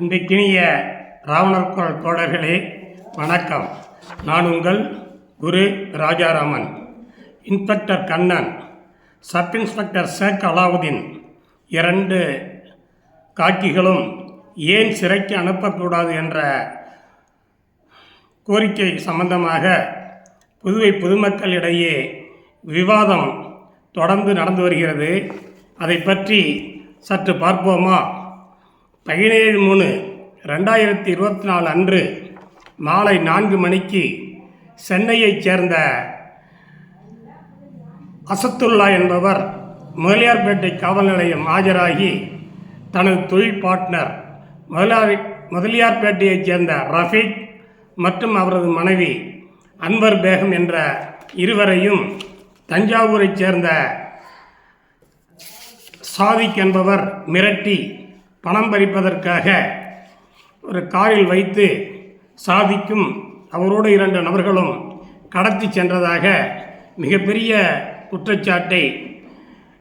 அன்றைக்கினிய ராவணர் குரல் தோழர்களே வணக்கம். நான் உங்கள் Guru Rajaraman. Inspector Kannan sub inspector Sheikh Alauddin. இரண்டு காக்கிகளும் ஏன் சிறைக்கு அனுப்பக்கூடாது என்ற கோரிக்கை சம்பந்தமாக புதுவை பொதுமக்களிடையே விவாதம் தொடர்ந்து நடந்து வருகிறது. அதை பற்றி சற்று பார்ப்போமா? பதினேழு மூணு ரெண்டாயிரத்தி இருபத்தி நாலு அன்று மாலை நான்கு மணிக்கு சென்னையைச் சேர்ந்த அசத்துல்லா என்பவர் முதலியார்பேட்டை காவல் நிலையம் ஆஜராகி தனது தொழில் பார்ட்னர் முதலாளி முதலியார்பேட்டையைச் சேர்ந்த ரஃபீக் மற்றும் அவரது மனைவி அன்வர் பேகம் என்ற இருவரையும் தஞ்சாவூரைச் சேர்ந்த சாதிக் என்பவர் மிரட்டி பணம் பறிப்பதற்காக ஒரு காரில் வைத்து சாதிக்கும் அவரோடு இரண்டு நபர்களும் கடத்தி சென்றதாக மிகப்பெரிய குற்றச்சாட்டை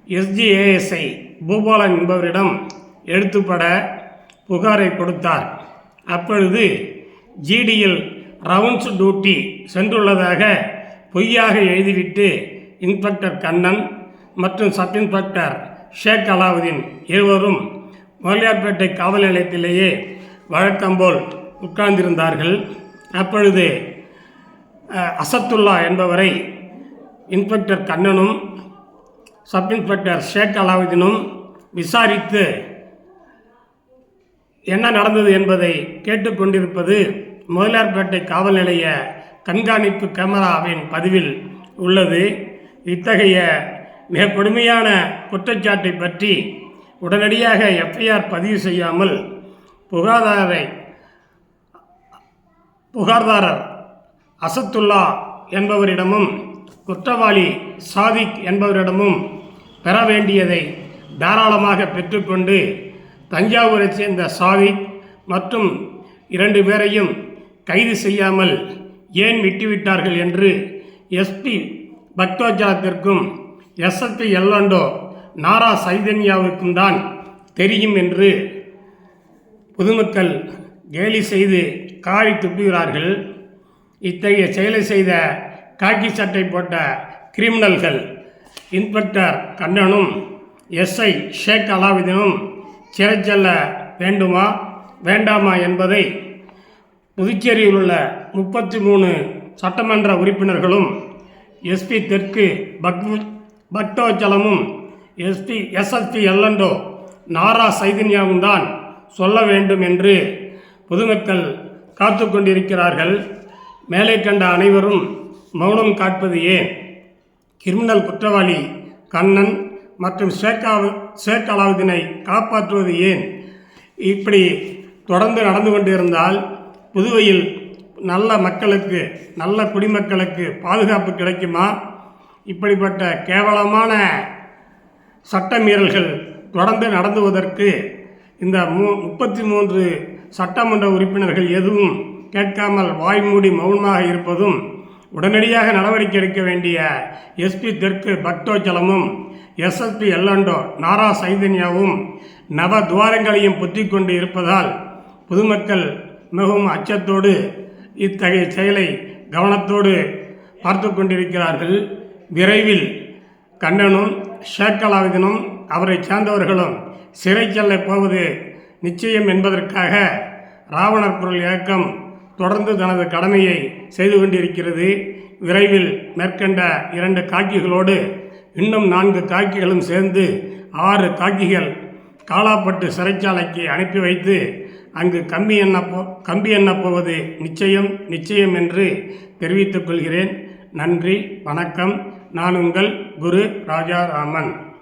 எஸ்ஜிஏஎஸ்ஐ பூபாலன் என்பவரிடம் எடுத்துப்பட புகாரை கொடுத்தார். அப்பொழுது ஜிடியில் ரவுண்ட்ஸ் டியூட்டி சென்றுள்ளதாக பொய்யாக எழுதிவிட்டு இன்ஸ்பெக்டர் கண்ணன் மற்றும் சப் இன்ஸ்பெக்டர் ஷேக் அலாவுதீன் இருவரும் முதலியார்பேட்டை காவல் நிலையத்திலேயே வழக்கம்போல் உட்கார்ந்திருந்தார்கள். அப்பொழுது அசத்துல்லா என்பவரை இன்ஸ்பெக்டர் கண்ணனும் சப் இன்ஸ்பெக்டர் ஷேக் அலாவுதீனும் விசாரித்து என்ன நடந்தது என்பதை கேட்டுக்கொண்டிருப்பது முதலியார்பேட்டை காவல் நிலைய கண்காணிப்பு கேமராவின் பதிவில் உள்ளது. இத்தகைய மிக கொடுமையான குற்றச்சாட்டை பற்றி உடனடியாக எஃப்ஐஆர் பதிவு செய்யாமல் புகாதாரை புகார்தாரர் அசத்துல்லா என்பவரிடமும் குற்றவாளி சாதிக் என்பவரிடமும் பெற வேண்டியதை தாராளமாக பெற்றுக்கொண்டு தஞ்சாவூரைச் சேர்ந்த சாதிக் மற்றும் இரண்டு பேரையும் கைது செய்யாமல் ஏன் விட்டுவிட்டார்கள் என்று எஸ்பி பக்தோஜாத்திற்கும் எஸ்எஸ்பி எல்லண்டோ நாரா சைதன்யாவுக்கும் தான் தெரியும் என்று பொதுமக்கள் கேலி செய்து காரி துப்புகிறார்கள். இத்தகைய செயலை செய்த காக்கி சட்டை போட்ட கிரிமினல்கள் இன்ஸ்பெக்டர் கண்ணனும் எஸ்ஐ ஷேக் அலாவுதீனும் சிறை செல்ல வேண்டுமா வேண்டாமா என்பதை புதுச்சேரியில் உள்ள முப்பத்தி மூணு சட்டமன்ற உறுப்பினர்களும் எஸ்பி தெற்கு பக் பக்தோச்சலமும் எஸ்பி எஸ்எஸ்பி எல்லண்டோ நாரா சைதன்யாவும் தான் சொல்ல வேண்டும் என்று பொதுமக்கள் காத்து கொண்டிருக்கிறார்கள். மேலே கண்ட அனைவரும் மௌனம் காட்பது ஏன்? கிரிமினல் குற்றவாளி கண்ணன் மற்றும் ஷேக்காவு ஷேக் அலாவுதீனை காப்பாற்றுவது ஏன்? இப்படி தொடர்ந்து நடந்து கொண்டிருந்தால் புதுவையில் நல்ல மக்களுக்கு நல்ல குடிமக்களுக்கு பாதுகாப்பு கிடைக்குமா? இப்படிப்பட்ட கேவலமான சட்ட மீறல்கள் தொடர்ந்து நடந்துவதற்கு இந்த மூ முப்பத்தி மூன்று சட்டமன்ற உறுப்பினர்கள் எதுவும் கேட்காமல் வாய்மூடி மௌனமாக இருப்பதும் உடனடியாக நடவடிக்கை எடுக்க வேண்டிய எஸ்பி தெற்கு பக்தோச்சலமும் எஸ்எஸ்பி எல்லண்டோ நாரா சைதன்யாவும் நவ துவாரங்களையும் புத்திக் கொண்டு இருப்பதால் பொதுமக்கள் மிகவும் அச்சத்தோடு இத்தகைய செயலை கவனத்தோடு பார்த்து கொண்டிருக்கிறார்கள். விரைவில் கண்ணனும் ஷேக் அவரைச் அவரை சார்ந்தவர்களும் சிறை செல்ல போவது நிச்சயம் என்பதற்காக ராவணர் குரல் இயக்கம் தொடர்ந்து தனது கடமையை செய்து கொண்டிருக்கிறது. விரைவில் மேற்கண்ட இரண்டு காக்கிகளோடு இன்னும் நான்கு காக்கிகளும் சேர்ந்து ஆறு காக்கிகள் காலாப்பட்டு சிறைச்சாலைக்கு அனுப்பி வைத்து அங்கு கம்பி எண்ண போ கம்பி எண்ணப் போவது நிச்சயம் நிச்சயம் என்று தெரிவித்துக் கொள்கிறேன். நன்றி வணக்கம். நான் உங்கள் குரு ராஜாராமன்.